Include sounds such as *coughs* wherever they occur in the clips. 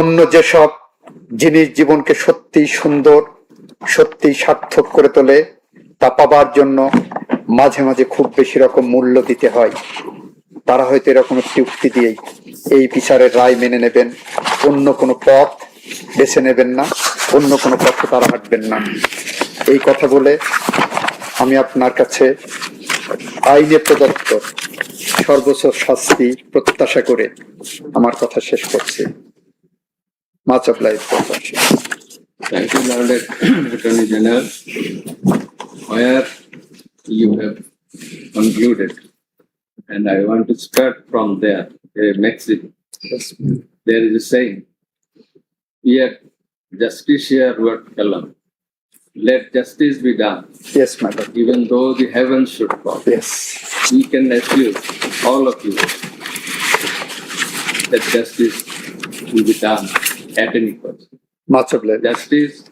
অন্য যেসব জিনিস জীবনকে সত্যি সুন্দর সত্যি সার্থক করে তোলে, তা পাবার জন্য মাঝে মাঝে খুব বেশি রকম মূল্য দিতে হয়। তারা হয়তো এরকম একটি উক্তি দিয়েই এই বিচারের রায় মেনে নেবেন। অন্য কোনো পথ বেছে নেবেন না, অন্য কোনো পথে তারা হাঁটবেন না। এই কথা বলে আমি আপনার কাছে আইনে প্রদত্ত সর্বোচ্চ শাস্তি প্রত্যাশা করে আমার কথা শেষ করছি। Much of for question. Thank you, Lauded *coughs* Attorney General. Where you have concluded, and I want to start from there, a maxim. There is a saying, "Yet justiciar work alone. Let justice be done, Yes, madam. even though the heavens should fall. Yes. We can assure all of you that justice will be done at any cost. Much of life. Justice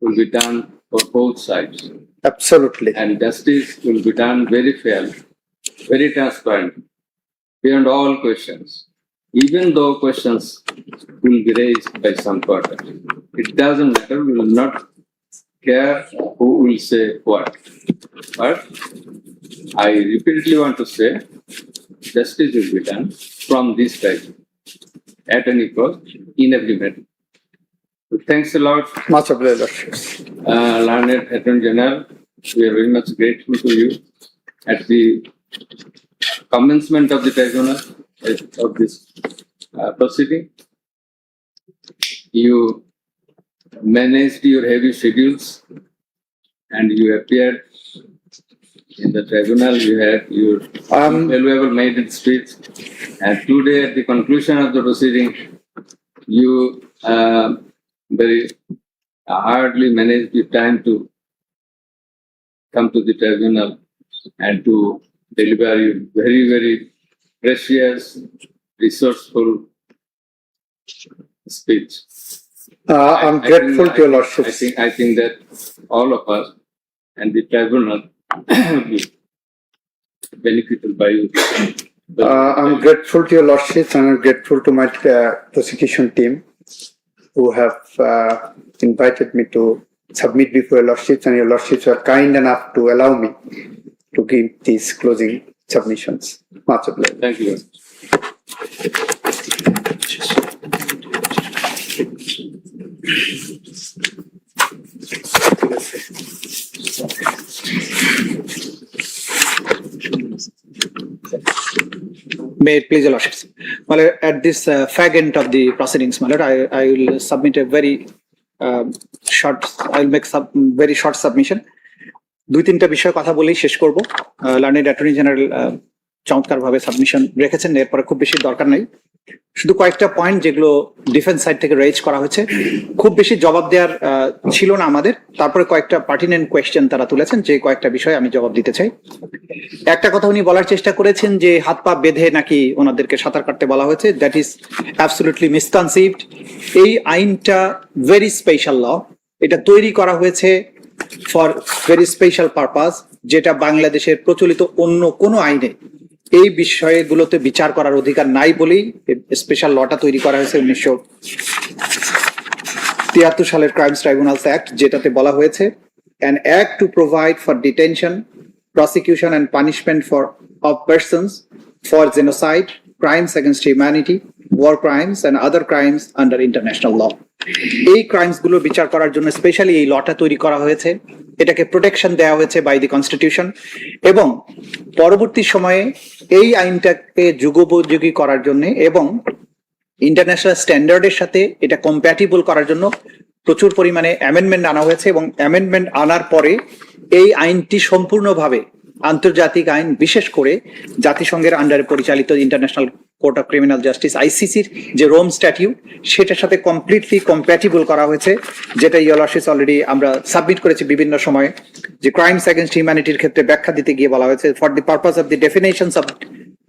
will be done for both sides. Absolutely. And justice will be done very fairly, very transparent, beyond all questions. Even though questions will be raised by some quarter, it doesn't matter. We will not care who will say what. But I repeatedly want to say, justice will be done from this side at any cost, in every matter. Thanks a lot Much of life. uh, learned Attorney General, we are very much grateful to you at the commencement of the tribunal uh, of this uh, proceeding. You managed your heavy schedules and you appeared in the tribunal. You have your Um, valuable maiden speech. And today, at the conclusion of the proceeding, you uh, very hardly managed the time to come to the tribunal and to deliver your very, very precious, resourceful speech. Uh, I- I'm I grateful think- to your I lordship. think, I think that all of us and the tribunal *coughs* benefited by you. Uh, I'm grateful to your lordship and I'm grateful to my uh, prosecution team who have uh, invited me to submit before your lordships and your lordships were kind enough to allow me to give these closing submissions. Much obliged. Thank you. May it please your lordships. Well, at this uh, fag end of the proceedings, my lord, I, I will submit a very um, short, I'll make sub, very short submission. দুই তিনটা বিষয়ে কথা বলেই শেষ করব learned attorney general চমৎকার ভাবে submission রেখেছেন এরপরে খুব বেশি দরকার নাই শুধু কয়েকটা পয়েন্ট যেগুলো ডিফেন্স সাইড থেকে রেজ করা হয়েছে। খুব বেশি জবাব দেওয়ার ছিল না আমাদের। তারপরে কয়েকটা পার্টিনেন্ট কোয়েশ্চেন তারা তুলেছেন, যে কয়েকটা বিষয়ে আমি জবাব দিতে চাই। একটা কথা উনি বলার চেষ্টা করেছেন যে হাত পা বেঁধে নাকি ওনাদেরকে সাঁতার কাটতে বলা হয়েছে। দ্যাট ইজ অ্যাবসলিউটলি মিসকনসিভড এই আইনটা ভেরি স্পেশাল ল এটা তৈরি করা হয়েছে ফর ভেরি স্পেশাল পারপাস যেটা বাংলাদেশের প্রচলিত অন্য কোনো আইনে এই বিষয়গুলোতে বিচার করার অধিকার নাই বলেই স্পেশাল লটা তৈরি করা হয়েছে উনিশশো তিয়াত্তর সালের ক্রাইমস ট্রাইব্যুনালস অ্যাক্ট যেটাতে বলা হয়েছে an act to provide for detention prosecution and punishment for of persons for genocide, crimes against humanity, war crimes and other crimes under international law. এই ক্রাইমসগুলো বিচার করার জন্য স্পেশালি এই লটা তৈরি করা হয়েছে এটাকে প্রোটেকশন দেওয়া হয়েছে বাই দি কনস্টিটিউশন এবং পরবর্তী সময়ে এই আইনটাকে যুগোপযোগী করার জন্য এবং ইন্টারন্যাশনাল স্ট্যান্ডার্ডের সাথে এটা কম্প্যাটিবল করার জন্য প্রচুর পরিমাণে অ্যামেন্ডমেন্ট আনা হয়েছে এবং অ্যামেন্ডমেন্ট আনার পরে এই আইনটি সম্পূর্ণভাবে আন্তর্জাতিক আইন, বিশেষ করে জাতিসংঘের আন্ডারে পরিচালিত international court of criminal justice আইসিসির যে রোম স্ট্যাটিউট সেটার সাথে কমপ্লিটলি কম্প্যাটিবল করা হয়েছে, যেটা ইয়লসিস অলরেডি আমরা সাবমিট করেছি বিভিন্ন সময়ে, যে ক্রাইমস এগেনস্ট হিউম্যানিটির ক্ষেত্রে ব্যাখ্যা দিতে গিয়ে বলা হয়েছে for the purpose of the definitions of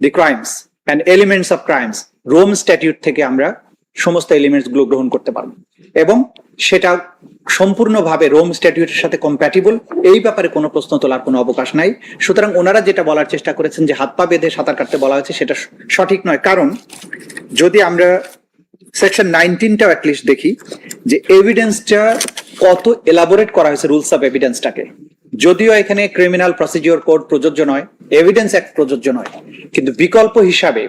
the crimes and elements of crimes Rome statute থেকে আমরা সমস্ত এলিমেন্টসগুলো গ্রহণ করতে পারব। এবং সেটা সম্পূর্ণভাবে রোম স্ট্যাটিউটের সাথে কম্প্যাটিবল এই ব্যাপারে কোনো প্রশ্ন তোলার কোনো অবকাশ নাই। সুতরাং ওনারা যেটা বলার চেষ্টা করেছেন যে হাত পা বেঁধে সাঁতার কাটতে বলা হয়েছে, সেটা সঠিক নয়। কারণ যদি আমরা সেকশন নাইনটিনটাও অ্যাটলিস্ট দেখি যে এভিডেন্সটা কত এলাবোরেট করা হয়েছে রুলস অফ এভিডেন্সটাকে যদিও এখানে ক্রিমিনাল প্রসিডিওর কোড প্রযোজ্য নয় এভিডেন্স অ্যাক্ট প্রযোজ্য নয়। কিন্তু বিকল্প হিসাবে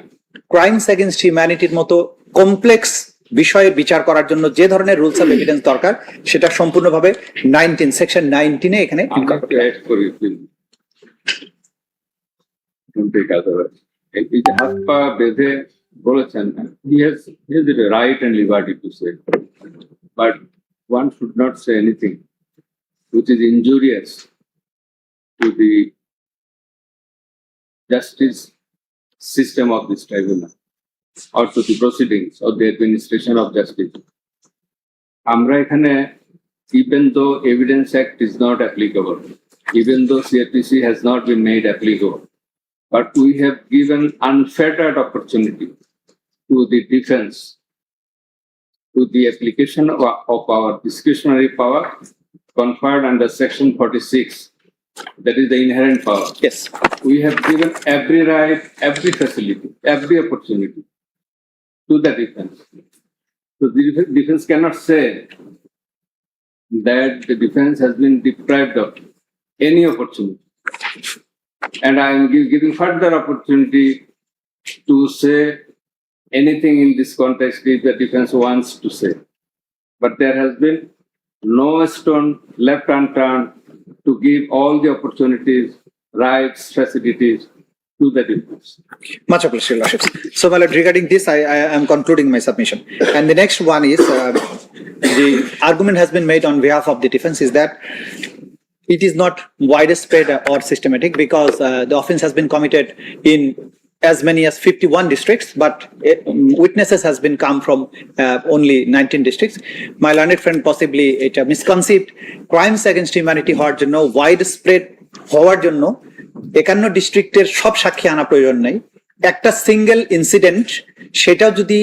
ক্রাইমস এগেনস্ট হিউম্যানিটির মতো কমপ্লেক্স বিষয়ের বিচার করার জন্য যে ধরনের রুলস অফ এভিডেন্স দরকার সেটা সম্পূর্ণভাবে নাইনটিন সেকশন নাইনটিনে এখানে হাত পা বেঁধে বলেছেন he has he has the right and liberty to say but one should not say anything which is injurious to the justice system of this tribunal or to the proceedings or the administration of justice. আমরা এখানে even though Evidence Act is not applicable, even though CRPC has not been made applicable, but we have given unfettered opportunity to the defense to the application of, of our discretionary power conferred under section forty-six. That is the inherent power. Yes. We have given every right, every facility, every opportunity to the defense. So the defense cannot say that the defense has been deprived of any opportunity. And I am giving further opportunity to say anything in this context if the defense wants to say. But there has been no stone left unturned to give all the opportunities, rights, facilities to the defense. Much appreciated, Your Lordships. So, my lord, regarding this, I, I am concluding my submission. And the next one is, uh, the argument has been made on behalf of the defense is that it is not widespread or systematic because uh, the offense has been committed in as many as 51 districts, but uh, witnesses has been come from uh, only 19 districts. My learned friend possibly এটা misconceived crimes against humanity হওয়ার জন্য widespread হওয়ার জন্য একান্ন ডিস্ট্রিক্টের সব সাক্ষী আনা প্রয়োজন নেই। একটা সিঙ্গেল ইনসিডেন্ট সেটা যদি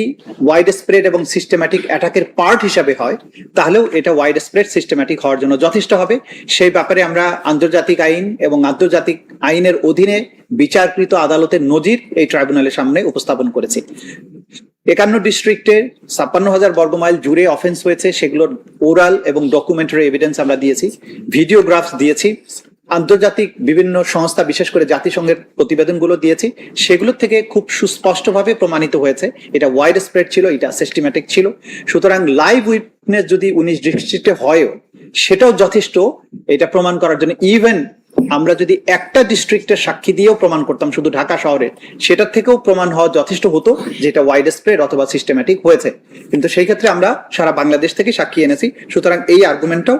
ওয়াইড স্প্রেড এবং সিস্টেম্যাটিক অ্যাটাকের পার্ট হিসাবে হয়, তাহলেও এটা ওয়াইড স্প্রেড সিস্টেম্যাটিক হওয়ার জন্য যথেষ্ট হবে। সেই ব্যাপারে আমরা আন্তর্জাতিক আইন এবং আন্তর্জাতিক আইনের অধীনে বিচারকৃত আদালতের নজির এই ট্রাইব্যুনালের সামনে উপস্থাপন করেছি। একান্ন ডিস্ট্রিক্টে ছাপ্পান্ন হাজার বর্গমাইল জুড়ে অফেন্স হয়েছে, সেগুলোর ওরাল এবং ডকুমেন্টারি এভিডেন্স আমরা দিয়েছি ভিডিওগ্রাফস দিয়েছি। আন্তর্জাতিক বিভিন্ন সংস্থা, বিশেষ করে জাতিসংঘের প্রতিবেদনগুলো দিয়েছি, সেগুলোর থেকে খুব সুস্পষ্টভাবে প্রমাণিত হয়েছে। এটা ওয়াইড স্প্রেড ছিল, এটা সিস্টেম্যাটিক ছিল। সুতরাং লাইভ উইটনেস যদি উনিশ ডিস্ট্রিক্টে হয়ও, সেটাও যথেষ্ট। এটা প্রমাণ করার জন্য ইভেন আমরা যদি একটা ডিস্ট্রিক্টের সাক্ষী দিয়েও প্রমাণ করতাম, শুধু ঢাকা শহরে, সেটার থেকেও প্রমাণ হওয়া যথেষ্ট হতো যেটা ওয়াইড স্প্রেড অথবা সিস্টেম্যাটিক হয়েছে। কিন্তু সেই ক্ষেত্রে আমরা সারা বাংলাদেশ থেকে সাক্ষী এনেছি, সুতরাং এই আর্গুমেন্টটাও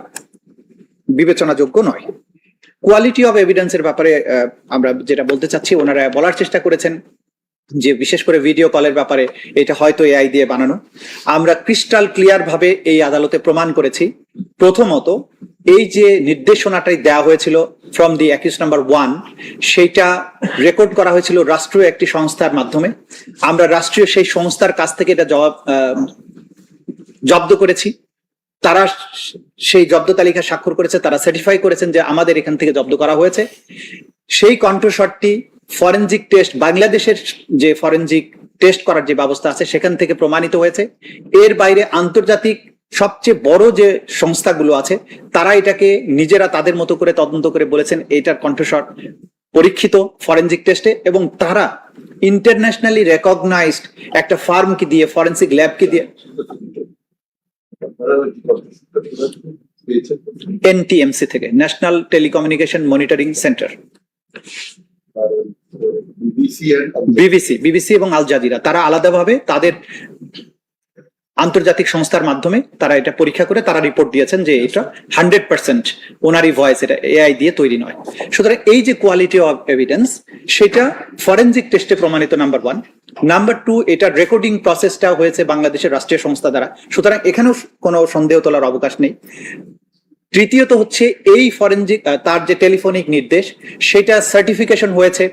বিবেচনাযোগ্য নয়। কোয়ালিটি অফ এভিডেন্সের ব্যাপারে আমরা যেটা বলতে চাচ্ছি, ওনারা বলার চেষ্টা করেছেন যে বিশেষ করে ভিডিও কলের ব্যাপারে এটা হয়তো এআই দিয়ে বানানো। আমরা ক্রিস্টাল ক্লিয়ার ভাবে এই আদালতে প্রমাণ করেছি। প্রথমত, এই যে নির্দেশনাটাই দেওয়া হয়েছিল from the accused number one সেইটা রেকর্ড করা হয়েছিল রাষ্ট্রীয় একটি সংস্থার মাধ্যমে। আমরা রাষ্ট্রীয় সেই সংস্থার কাছ থেকে এটা জবাব জব্দ করেছি। তারা সেই জব্দ তালিকা স্বাক্ষর করেছে, তারা সার্টিফাই করেছেন যে আমাদের এখান থেকে জব্দ করা হয়েছে। সেই কণ্ঠস্বরটি ফরেনজিক টেস্ট বাংলাদেশের যে ফরেনজিক টেস্ট করার যে ব্যবস্থা আছে, সেখান থেকে প্রমাণিত হয়েছে। এর বাইরে আন্তর্জাতিক সবচেয়ে বড় যে সংস্থাগুলো আছে, তারা এটাকে নিজেরা তাদের মতো করে তদন্ত করে বলেছেন এটার কণ্ঠস্বর পরীক্ষিত ফরেনজিক টেস্টে এবং তারা ইন্টারন্যাশনালি রেকগনাইজড একটা ফার্মকে দিয়ে ফরেনসিক ল্যাবকে দিয়ে এনটিএমসি থেকে national telecommunication monitoring centre BBC BBC এবং আল জাজিরা তারা আলাদাভাবে তাদের আন্তর্জাতিক সংস্থার মাধ্যমে তারা এটা পরীক্ষা করে, তারা রিপোর্ট দিয়েছেন যে এটা হান্ড্রেড পার্সেন্ট ওনারই ভয়েস এটা এআই দিয়ে তৈরি নয়। সুতরাং এই যে কোয়ালিটি অফ এভিডেন্স সেটা ফরেনজিক টেস্টে প্রমাণিত নাম্বার ওয়ান নাম্বার টু এটার রেকর্ডিং প্রসেসটা হয়েছে বাংলাদেশের রাষ্ট্রীয় সংস্থা দ্বারা। সুতরাং এখানেও কোনো সন্দেহ তোলার অবকাশ নেই। তৃতীয়ত হচ্ছে এই ফরেনজিক তার যে টেলিফোনিক নির্দেশ, সেটা সার্টিফিকেশন হয়েছে।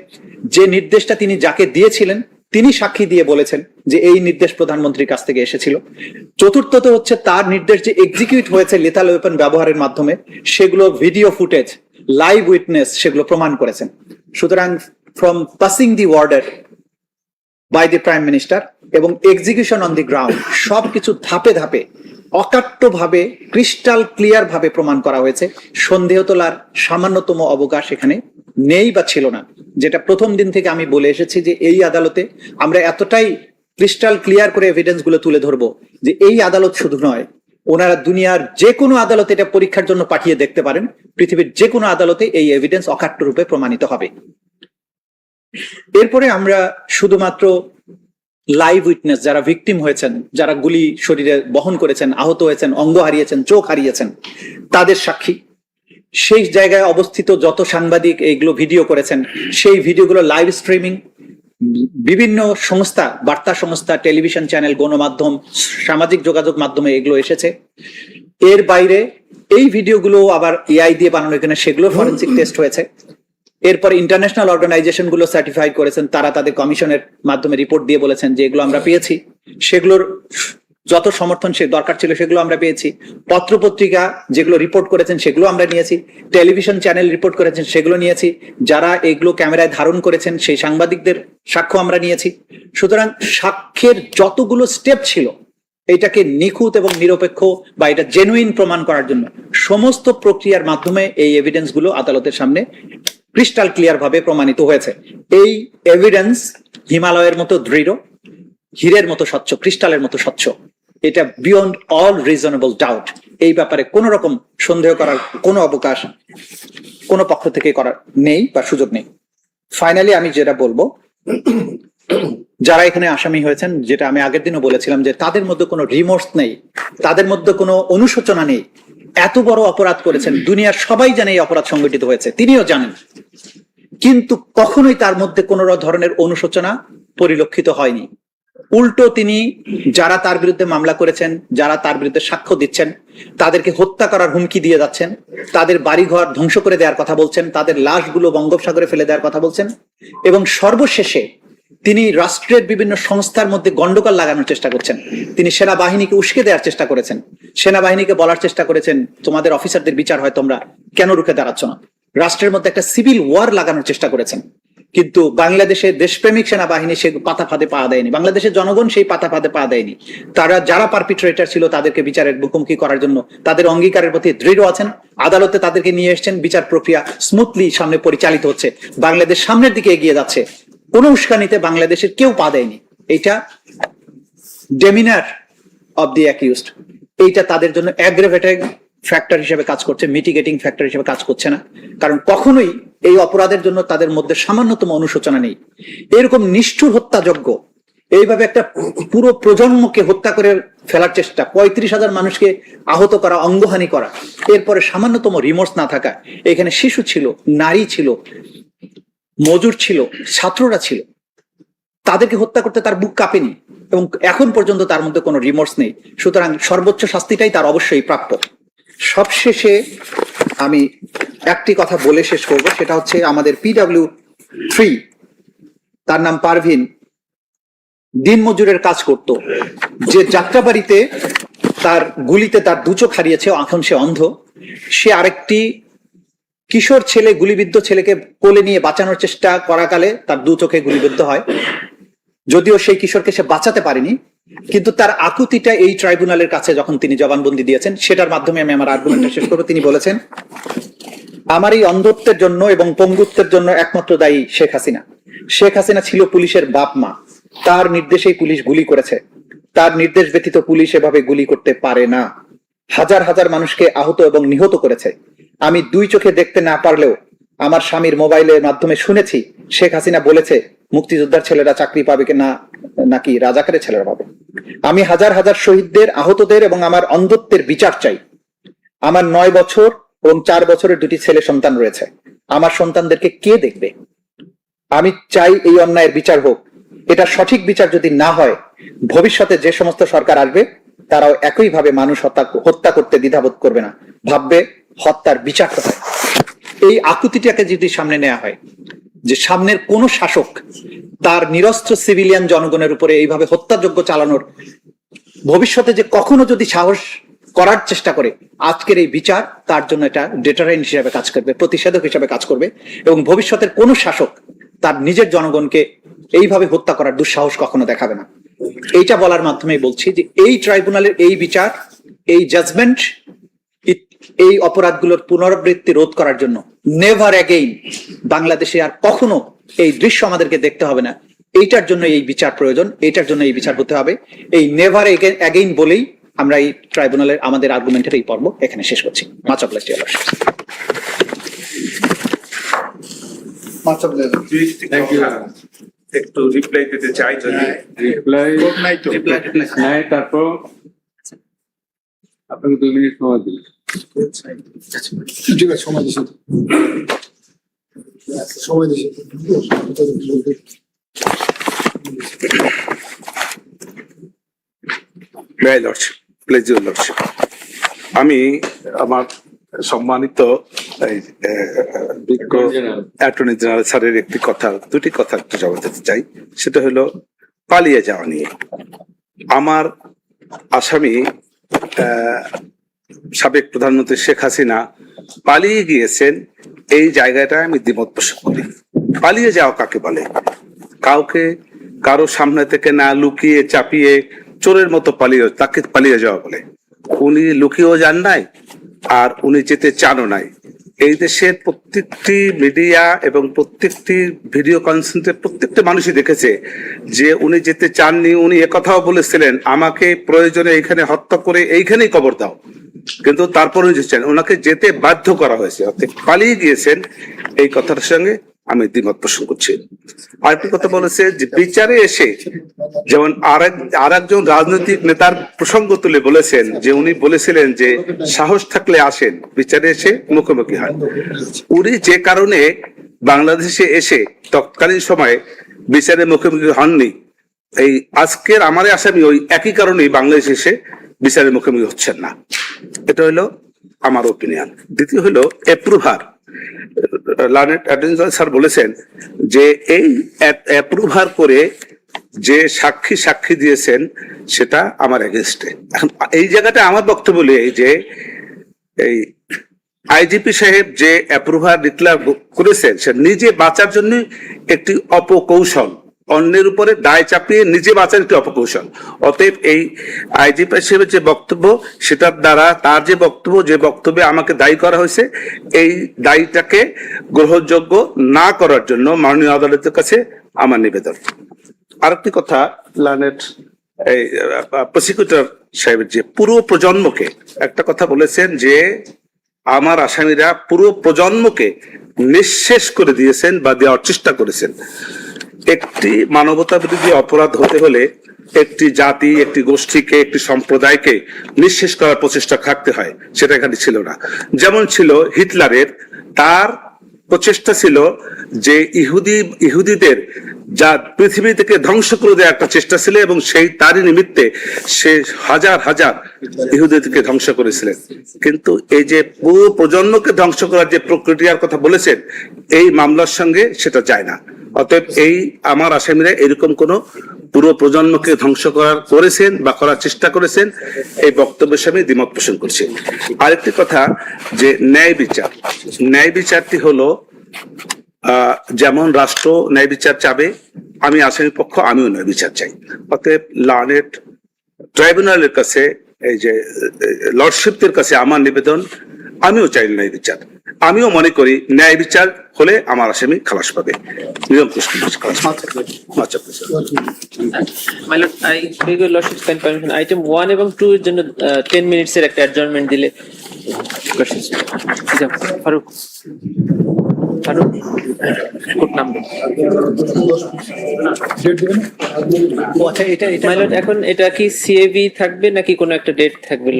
যে নির্দেশটা তিনি যাকে দিয়েছিলেন তিনি সাক্ষী দিয়ে বলেছেন যে এই নির্দেশ প্রধানমন্ত্রীর কাছ থেকে এসেছিল। চতুর্থত হচ্ছে তার নির্দেশ যে এক্সিকিউট হয়েছে লেথাল ওয়েপন ব্যবহারের মাধ্যমে, সেগুলো ভিডিও ফুটেজ লাইভ উইটনেস সেগুলো প্রমাণ করেছেন। সুতরাং from passing the order by the prime minister এবং এক্সিকিউশন অন দি গ্রাউন্ড সবকিছু ধাপে ধাপে অকাট্য ভাবে ক্রিস্টাল ক্লিয়ার ভাবে প্রমাণ করা হয়েছে। সন্দেহ তোলার সামান্যতম অবকাশ এখানে নেই বা ছিল না। যেটা প্রথম দিন থেকে আমি বলে এসেছি যে এই আদালতে আমরা এতটাই ক্রিস্টাল ক্লিয়ার করে এভিডেন্সগুলো তুলে ধরবো যে এই আদালত শুধু নয়, ওনারা দুনিয়ার যে কোনো আদালতে এটা পরীক্ষার জন্য পাঠিয়ে দেখতে পারেন। পৃথিবীর যে কোনো আদালতে এই এভিডেন্স অকাট্য রূপে প্রমাণিত হবে। এরপরে আমরা শুধুমাত্র লাইভ উইটনেস যারা ভিকটিম হয়েছেন, যারা গুলি শরীরে বহন করেছেন, আহত হয়েছেন, অঙ্গ হারিয়েছেন, চোখ হারিয়েছেন, তাদের সাক্ষী। সেই জায়গায় অবস্থিত যত সাংবাদিক এইগুলো ভিডিও করেছেন, সেই ভিডিওগুলো লাইভ স্ট্রিমিং বিভিন্ন সংস্থা, বার্তা সংস্থা টেলিভিশন চ্যানেল গণমাধ্যম, সামাজিক যোগাযোগ মাধ্যমে এগুলো এসেছে। এর বাইরে এই ভিডিওগুলো আবার এআই দিয়ে বানানো, এখানে সেগুলো ফরেন্সিক টেস্ট হয়েছে। এরপর ইন্টারন্যাশনাল অর্গানাইজেশনগুলো সার্টিফাই করেছেন, তারা তাদের কমিশনের মাধ্যমে রিপোর্ট দিয়ে বলেছেন যে এগুলো আমরা পেয়েছি। সেগুলোর যত সমর্থন সে দরকার ছিল সেগুলো আমরা পেয়েছি। পত্রপত্রিকা যেগুলো রিপোর্ট করেছেন সেগুলো আমরা নিয়েছি। টেলিভিশন চ্যানেল রিপোর্ট করেছেন সেগুলো নিয়েছি। যারা এগুলো ক্যামেরায় ধারণ করেছেন সেই সাংবাদিকদের সাক্ষ্য আমরা নিয়েছি। সুতরাং সাক্ষ্যের যতগুলো স্টেপ ছিল, এটাকে নিখুঁত এবং নিরপেক্ষ বা এটা জেনুইন প্রমাণ করার জন্য সমস্ত প্রক্রিয়ার মাধ্যমে এই এভিডেন্সগুলো আদালতের সামনে ক্রিস্টাল ক্লিয়ার ভাবে প্রমাণিত হয়েছে। এই এভিডেন্স হিমালয়ের মতো দৃঢ়, হীরের মতো স্বচ্ছ ক্রিস্টালের মতো স্বচ্ছ। এটা বিয়ন্ড অল রিজনেবল ডাউট এই ব্যাপারে কোন রকম সন্দেহ করার কোনো অবকাশ কোনো পক্ষ থেকে করার নেই বা সুযোগ নেই। ফাইনালি আমি যেটা বলব, যারা এখানে আসামি হয়েছেন, যেটা আমি আগের দিনও বলেছিলাম যে তাদের মধ্যে কোনো রিমোর্স নেই, তাদের মধ্যে কোনো অনুশোচনা নেই এত বড় অপরাধ করেছেন, দুনিয়ার সবাই জানে এই অপরাধ সংগঠিত হয়েছে, তিনিও জানেন। কিন্তু কখনোই তার মধ্যে কোনো ধরনের অনুশোচনা পরিলক্ষিত হয়নি। উল্টো তিনি যারা তার বিরুদ্ধে মামলা করেছেন, যারা তার বিরুদ্ধে সাক্ষ্য দিচ্ছেন, তাদেরকে হত্যা করার হুমকি দিয়ে যাচ্ছেন, তাদের বাড়িঘর ধ্বংস করে দেওয়ার কথা বলছেন, তাদের লাশগুলো বঙ্গোপসাগরে ফেলে দেওয়ার কথা বলছেন এবং সর্বশেষে তিনি রাষ্ট্রের বিভিন্ন সংস্থার মধ্যে গন্ডগোল লাগানোর চেষ্টা করছেন। তিনি সেনাবাহিনীকে উস্কে দেওয়ার চেষ্টা করেছেন। সেনাবাহিনীকে বলার চেষ্টা করেছেন, তোমাদের অফিসারদের বিচার হয়, তোমরা কেন রুখে দাঁড়াচ্ছ না? রাষ্ট্রের মধ্যে একটা সিভিল ওয়ার লাগানোর চেষ্টা করেছেন। কিন্তু বাংলাদেশে দেশপ্রেমিক সেনাবাহিনী সে পাতা ফাঁদে পা দেয়নি। বাংলাদেশের জনগণ সেই পাতা ফাঁদে পা দেয়নি। তারা যারা পারপিট্রেটার ছিল, তাদেরকে বিচারের মুখোমুখি করার জন্য তাদের অঙ্গীকারের প্রতি দৃঢ় আছেন। আদালতে তাদেরকে নিয়ে এসছেন। বিচার প্রক্রিয়া স্মুথলি সামনে পরিচালিত হচ্ছে। বাংলাদেশ সামনের দিকে এগিয়ে যাচ্ছে। কোনো উস্কানিতে বাংলাদেশের কেউ পা দেয়নি। এটা ডেমিনার অব দি অ্যাকিউজড। এইটা তাদের জন্য অ্যাগ্রেভেটিং ফ্যাক্টর হিসেবে কাজ করছে মিটিগেটিং ফ্যাক্টর হিসেবে কাজ করছে না। কারণ কখনোই এই অপরাধের জন্য তাদের মধ্যে সামান্যতম অনুশোচনা নেই। এরকম নিষ্ঠুর হত্যাযজ্ঞ, এইভাবে একটা পুরো প্রজন্মকে হত্যা করে ফেলার চেষ্টা, পঁয়ত্রিশ হাজার মানুষকে আহত করা, অঙ্গহানি করা, এরপরে সামান্যতম রিমোর্স না থাকা এখানে শিশু ছিল, নারী ছিল মজুর ছিল, ছাত্ররা ছিল। তাদেরকে হত্যা করতে তার বুক কাঁপেনি এবং এখন পর্যন্ত তার মধ্যে কোনো রিমোর্স নেই। সুতরাং সর্বোচ্চ শাস্তিটাই তার অবশ্যই প্রাপ্য। সবশেষে আমি একটি কথা বলে শেষ করব, সেটা হচ্ছে আমাদের পিডাব্লিউ থ্রি তার নাম পারভিন দিনমজুরের কাজ করত। যে যাত্রাবাড়িতে তার গুলিতে তার দু চোখ হারিয়েছে, এখন সে অন্ধ। সে আরেকটি কিশোর ছেলে, গুলিবিদ্ধ ছেলেকে কোলে নিয়ে বাঁচানোর চেষ্টা করাকালে তার দু চোখে গুলিবিদ্ধ হয়। যদিও সেই কিশোরকে সে বাঁচাতে পারেনি, কিন্তু তার আকুতিটা এই ট্রাইব্যুনালের কাছে যখন তিনি জবানবন্দি দিয়েছেন, সেটার মাধ্যমে আমি আমার আর্গুমেন্টটা শেষ করব। তিনি বলেছেন, আমার এই অন্ধত্বের জন্য এবং পঙ্গুত্বের জন্য একমাত্র দায়ী শেখ হাসিনা। শেখ হাসিনা ছিল পুলিশের বাপ মা। তার নির্দেশেই পুলিশ গুলি করেছে। তার নির্দেশ ব্যতীত পুলিশ এভাবে গুলি করতে পারে না। হাজার হাজার মানুষকে আহত এবং নিহত করেছে। আমি দুই চোখে দেখতে না পারলেও আমার স্বামীর মোবাইলের মাধ্যমে শুনেছি, শেখ হাসিনা বলেছে, মুক্তিযোদ্ধার ছেলেরা চাকরি পাবে কি না, নাকি রাজাকারের ছেলেরা পাবে। আমি হাজার হাজার শহীদদের, আহতদের এবং আমার অন্ধত্বের বিচার চাই। আমার নয় বছর এবং চার বছরের দুটি ছেলে সন্তান রয়েছে। আমার সন্তানদেরকে কে দেখবে? আমি চাই এই অন্যায়ের বিচার হোক। এটা সঠিক বিচার যদি না হয়, ভবিষ্যতে যে সমস্ত সরকার আসবে, তারাও একইভাবে মানুষ হত্যা হত্যা করতে দ্বিধাবোধ করবে না। ভাববে হত্যার বিচারটা হয়। এই আকুতিটাকে যদি সামনে নেওয়া হয়, যে সামনের কোন শাসক তার নিরস্ত্র সিভিলিয়ান জনগণের উপরে এইভাবে হত্যাযজ্ঞ চালানোর ভবিষ্যতে যে কখনো যদি সাহস করার চেষ্টা করে, আজকের এই বিচার তার জন্য এটা ডেটারেন্ট হিসাবে কাজ করবে, প্রতিষেধক হিসাবে কাজ করবে এবং ভবিষ্যতের কোন শাসক তার নিজের জনগণকে এইভাবে হত্যা করার দুঃসাহস কখনো দেখাবে না। এইটা বলার মাধ্যমে বলছি যে এই ট্রাইব্যুনালের এই বিচার, এই জাজমেন্ট এই অপরাধগুলোর পুনরাবৃত্তি রোধ করার জন্য। নেভার অ্যাগেইন বাংলাদেশে আর কখনো এই দৃশ্য আমাদেরকে দেখতে হবে না। এইটার জন্য এই বিচার প্রয়োজন এইটার জন্য এই বিচার হতে হবে। এই নেভার অ্যাগেইন বলেই আমরা এই ট্রাইব্যুনালের আমাদের আর্গুমেন্টের এই পর্ব এখানে শেষ করছি। মাচ অফ একটু রিপ্লাই দিতে চাই যদি রিপ্লাই নাই তারপর আপনাকে দুই মিনিট সময় দিই ঠিক আছে সময় দিছি। সময় আমি আমার সম্মানিত অ্যাটর্নি জেনারেল স্যারের একটি কথা, দুটি কথা একটু জবাব দিতে চাই। সেটা হলো, পালিয়ে যাওয়া নিয়ে। আমার আসামি সাবেক প্রধানমন্ত্রী শেখ হাসিনা পালিয়ে গিয়েছেন, এই জায়গাটা আমি দ্বিমত পোষণ করি। পালিয়ে যাওয়া কাকে বলে? কাউকে, কারও সামনে থেকে না লুকিয়ে চাপিয়ে চোরের মতো পালিয়ে, তাকে পালিয়ে যাওয়া বলে। উনি লুকিয়েও যান নাই, আর উনি যেতে চানও নাই। এই দেশের প্রত্যেকটি মিডিয়া এবং প্রত্যেকটি ভিডিও কনসেন্টে প্রত্যেকটা মানুষই দেখেছে যে উনি যেতে চাননি, উনি একথাও বলেছিলেন, আমাকে প্রয়োজনে এইখানে হত্যা করে এইখানেই কবর দাও। কিন্তু তারপরে ওনাকে যেতে বাধ্য করা হয়েছে। অর্থাৎ পালিয়ে গিয়েছেন এই কথাটার সঙ্গে আমি দ্বিমত পোষণ করছি। আরেকটি কথা বলেছে যে, বিচারে এসে যেমন আর একজন রাজনৈতিক নেতার প্রসঙ্গ তুলে বলেছেন যে, উনি বলেছিলেন যে, সাহস থাকলে আসেন, বিচারে এসে মুখোমুখি হয় উনি যে কারণে বাংলাদেশে এসে তৎকালীন সময়ে বিচারে মুখোমুখি হননি, এই আজকের আমার আসামি ওই একই কারণেই বাংলাদেশে এসে বিচারের মুখোমুখি হচ্ছেন না। এটা হলো আমার ওপিনিয়ন দ্বিতীয় হলো অ্যাপ্রুভার লার্নেট অ্যাডভেঞ্চার স্যার বলেছেন যে এই অ্যাপ্রুভার করে যে সাক্ষী সাক্ষী দিয়েছেন, সেটা আমার এগেনস্টে এই জায়গাটা আমার বক্তব্য এই যে এই আইজিপি সাহেব যে অ্যাপ্রুভার ডিক্লেয়ার করেছেন, সে নিজে বাঁচার জন্য একটি অপকৌশল। অন্যের উপরে দায় চাপিয়ে নিজে বাঁচার একটি অপকৌশল। অতএব এই আইজিপি হিসেবে যে বক্তব্য, সেটার দ্বারা তার যে বক্তব্য, যে বক্তব্যে আমাকে দায়ী করা হয়েছে, এই দায়ীটাকে গ্রহণযোগ্য না করার জন্য মাননীয় আদালতের কাছে আমার নিবেদন। আরেকটি কথা লার্নেট এই প্রসিকিউটর সাহেবের যে পুরো প্রজন্মকে একটা কথা বলেছেন যে, আমার আসামিরা পুরো প্রজন্মকে নিঃশেষ করে দিয়েছেন বা দেওয়ার চেষ্টা করেছেন। একটি মানবতা বিরোধী অপরাধ হতে হলে একটি জাতি, একটি গোষ্ঠীকে, একটি সম্প্রদায়কে নিঃশেষ করার প্রচেষ্টা থাকতে হয়, সেটা এখানে ছিল না। যেমন ছিল হিটলারের, তার প্রচেষ্টা ছিল যে ইহুদি, ইহুদিদের যা পৃথিবী থেকে ধ্বংস করে দেওয়ার একটা চেষ্টা ছিল এবং সেই তারই নিমিত্তে সে হাজার হাজার ইহুদিদেরকে ধ্বংস করেছিলেন। কিন্তু এই যে পুরো প্রজন্মকে ধ্বংস করার যে প্রক্রিয়ার কথা বলেছেন, এই মামলার সঙ্গে সেটা যায় না। অতএব এই আমার আসামিরা এরকম কোন পুরো প্রজন্মকে ধ্বংস করার করেছেন বা করার চেষ্টা করেছেন, এই বক্তব্যের সামনে দ্বিমত পোষণ করছি। আরেকটি কথা যে ন্যায় বিচার। ন্যায় বিচারটি হলো যেমন রাষ্ট্র ন্যায় বিচার চাবে, আমি আসামি পক্ষ, আমিও ন্যায় বিচার চাই। অতএব লার্নেট ট্রাইব্যুনালের কাছে, এই যে লর্ডশিপদের কাছে আমার নিবেদন আমিও চাই ন্যায় বিচার। আমিও মনে করি ন্যায় বিচার হলে আমার আসামি খালাস পাবে. Item one এবং two এর জন্য টেন মিনিটস এর একটা অ্যাডজার্নমেন্ট দিলে। ফারুক ফারুক কোর্ট নাম্বার আচ্ছা এটা এটা এখন এটা কি সিএবি থাকবে নাকি কোনো একটা ডেট থাকবে